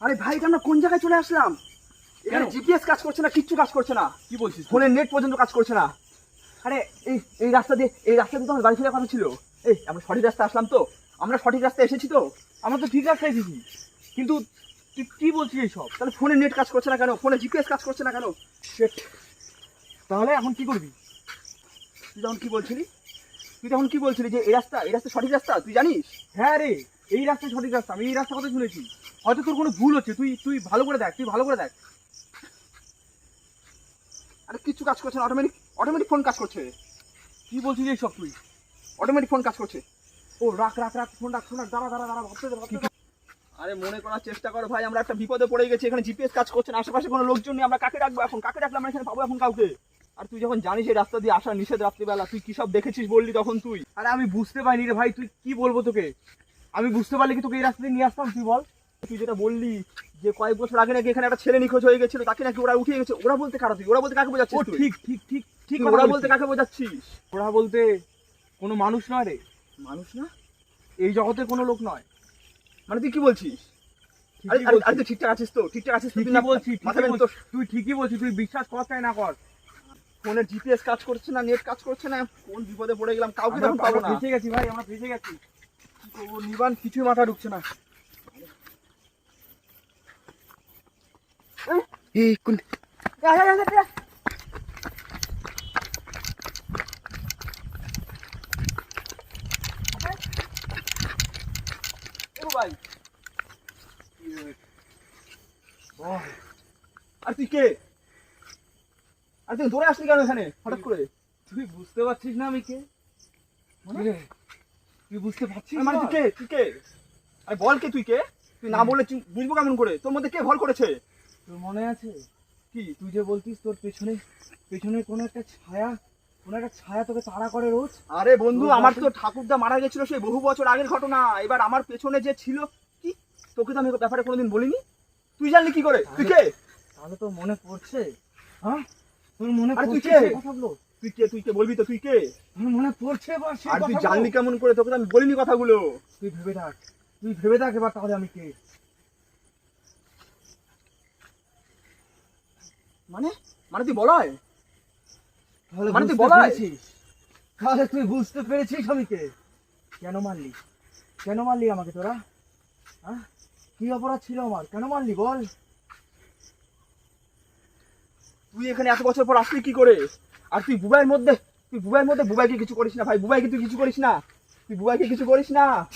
আরে ভাই এটা আমরা কোন জায়গায় চলে আসলাম? এখানে জিপিএস কাজ করছে না কিচ্ছু কাজ করছে না। কি বলছিস? ফোনের নেট পর্যন্ত কাজ করছে না। আরে এই এই রাস্তা দিয়ে এই রাস্তা দিয়ে তো আমার বাড়ি ফেরার কথা ছিল। এই আমরা সঠিক রাস্তা আসলাম তো? আমরা সঠিক রাস্তায় এসেছি তো? আমরা তো ঠিক রাস্তায় এসেছি। কিন্তু তুই কি বলছিস এইসব? তাহলে ফোনে নেট কাজ করছে না কেন? ফোনে জিপিএস কাজ করছে না কেন? তাহলে এখন কি করবি? তুই তখন কি বলছিলি? তুই তখন কি বলছিলি যে এই রাস্তা এই রাস্তা সঠিক রাস্তা? তুই জানিস? হ্যাঁ রে। এই রাস্তায় সঠিক রাস্তা, আমি এই রাস্তা কথা শুনেছি। হয়তো তোর কোনো ভুল হচ্ছে, তুই তুই ভালো করে দেখ, তুই ভালো করে দেখ। আরে কিছু কাজ করছে না অটোমেটিক অটোমেটিক ফোন কাজ করছে। কি বলছিস এইসব তুই? অটোমেটিক ফোন কাজ করছে। ও, রাখ রাখ রাখ ফোন রাখ ফোন দাঁড়া দাঁড়া দাঁড়া, ভাবতে ভাবতে আরে মনে করার চেষ্টা করো ভাই, আমরা একটা বিপদে পড়ে গেছি, এখানে জিপিএস কাজ করছে না, আশেপাশে কোনো লোকজন নেই, আমরা কাকে রাখব এখন? কাকে রাখলাম এখানে? পাবো এখন কাউকে? আর তুই যখন জানিস এই রাস্তা দিয়ে আসা নিষেধ রাত্রিবেলা, তুই কি সব দেখেছিস বললি তখন তুই? আরে আমি বুঝতে পারিনি রে ভাই, তুই কি বলব তোকে? আমি বুঝতে পারলে কি তোকে এই রাস্তা দিয়ে নিয়ে আসতাম? তুই বল। তুই যেটা বললি যে কয়েক বছর আগে নাকি এখানে একটা ছেলে নিখোঁজ হয়ে গেছিল তাকে নাকি ওরা উঠিয়ে গেছে। ওরা বলতে কারা তুই? ওরা বলতে কাকে বোঝাচ্ছিস ঠিক ঠিক ঠিক ঠিক ওরা বলতে কাকে বোঝাচ্ছিস? ওরা বলতে কোনো মানুষ নয় রে। মানুষ না? এই জগতের কোনো লোক নয়। মানে তুই কি বলছিস? আরে আরে তুই ঠিকঠাক আছিস তো? ঠিকঠাক আছিস তুই না বলছিস। তুই ঠিকই বলছিস তুই বিশ্বাস কর চাই না কর। ফোনের জিপিএস কাজ করছে না নেট কাজ করছে না কোন বিপদে পড়ে গেলাম কাউকে পাবো না। ফেঁসে গেছি ভাই আমরা ফেঁসে গেছি। করব নিবান কিছুই মাথা ঢুকছে না। এই কোন ভাই। আর তুই কে? আর তুই দৌড়ে আসলি কেন এখানে? হঠাৎ করে? তুই বুঝতে পারছিস না আমি কে। তুই বুঝতে পারছিস মানে তুই কে? তুই কে? আরে বল কে তুই কে? তুই না বুঝব কেমন করে? তোর মধ্যে কে ভর করেছে? তোর মনে আছে? কি? তুই যে বলতিস তোর পেছনে পেছনে কোনো একটা ছায়া কোনো একটা ছায়া তোকে তাড়া করে রোজ। আরে বন্ধু আমার তো ঠাকুরদা মারা গেছিল সেই বহু বছর আগের ঘটনা। এবার আমার পেছনে যে ছিল কি? তোকে তো আমি ব্যাপারে কোনোদিন বলিনি? তুই জানলি কি করে? তুই কে? তাহলে তোর মনে পড়ছে? হ্যাঁ? তোর মনে পড়ছে কথাগুলো? তুই কে তুই কে বলবি তো তুই কে? মনে পড়ছে আর তুই জানলি কেমন করে তোকে আমি বলিনি কথাগুলো। তুই ভেবে থাক তুই ভেবে থাক এবার তাহলে আমি কে। মানে? মানে তুই বলয়? তাহলে মানে তুই বুঝতে পেরেছিস? তাহলে তুই বুঝতে পেরেছিস আমি কে? কেন মারলি? কেন মারলি আমাকে তোরা? হ্যাঁ কি অপরাধ ছিল আমার? কেন মারলি বল? তুই এখানে এত বছর পর আসলি কি করে? আর তুই বুবাইয়ের মধ্যে, তুই বুবাইয়ের মধ্যে বুবাইকে কিছু করিস না, ভাই। বুবাইকে তুই কিছু করিস না। তুই বুবাইকে কিছু করিস না।